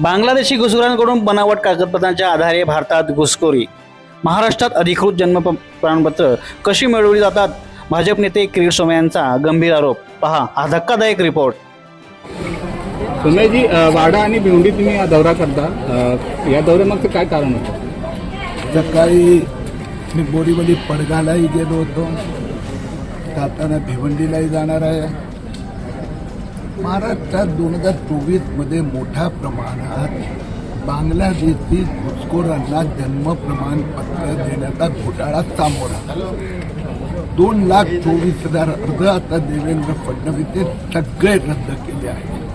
बांगलादेशी घुसखोरांकडून बनावट कागदपत्रांच्या आधारे भारतात घुसखोरी. महाराष्ट्रात अधिकृत जन्म प्रमाणपत्र कशी मिळवली जातात? भाजप नेते किरीट सोमय्या यांचा गंभीर आरोप. पहा हा धक्कादायक रिपोर्ट. सुमेजी अ, वाडा आणि भिवंडी तुम्ही हा दौरा करता. या दौऱ्यामागचं काय कारण होतं? सकाळी मी बोरीवली पडगालाही गेलो होतो. जाताना भिवंडीलाही जाणार आहे. महाराष्ट्रात दोन हजार चोवीसमध्ये मोठ्या प्रमाणात बांगलादेशी घुसखोरांना जन्म प्रमाणपत्र देण्याचा घोटाळा सामोरा आला. दोन लाख चोवीस हजार अर्ज आता देवेंद्र फडणवीस हे सगळे रद्द केले आहेत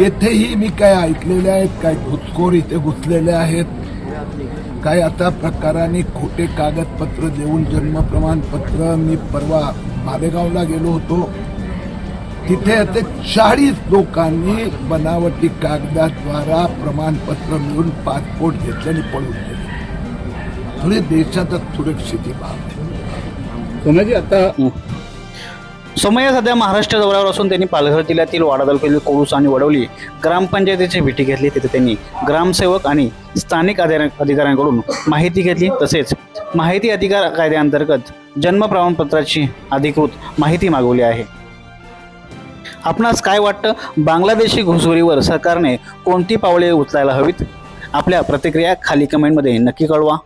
येथेही मी काय ऐकलेले आहेत काय घुसखोर इथे घुसलेले आहेत काय आता प्रकाराने खोटे कागदपत्र देऊन जन्म प्रमाणपत्र मी परवा मालेगावला गेलो होतो तिथे आता चाळीस लोकांनी बनावटी कागदाद्वारा प्रमाणपत्र मिळून पासपोर्ट घेतले आणि पळून गेले. थोडी देशातच सुरक्षित बाब सोमेजी आता सोमय्या सध्या महाराष्ट्र दौऱ्यावर असून त्यांनी पालघर जिल्ह्यातील वाडा तालुक्यातील कोळूस आणि वडवली ग्रामपंचायतीची भेटी घेतली. तिथे त्यांनी ग्रामसेवक आणि स्थानिक अधिकाऱ्यांकडून माहिती घेतली. तसेच माहिती अधिकार कायद्याअंतर्गत जन्म प्रमाणपत्राची अधिकृत माहिती मागवली आहे. आपणास काय वाटतं? बांगलादेशी घुसखोरीवर सरकारने कोणती पावले उचलायला हवीत? आपल्या प्रतिक्रिया खाली कमेंटमध्ये नक्की कळवा.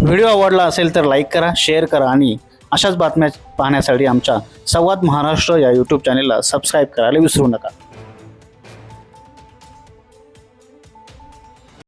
व्हिडिओ आवडला असेल तर लाईक करा शेअर करा आणि अशाच बातम्या पाहण्यासाठी आमच्या संवाद महाराष्ट्र या यूट्यूब चॅनेलला सबस्क्राईब करायला विसरू नका.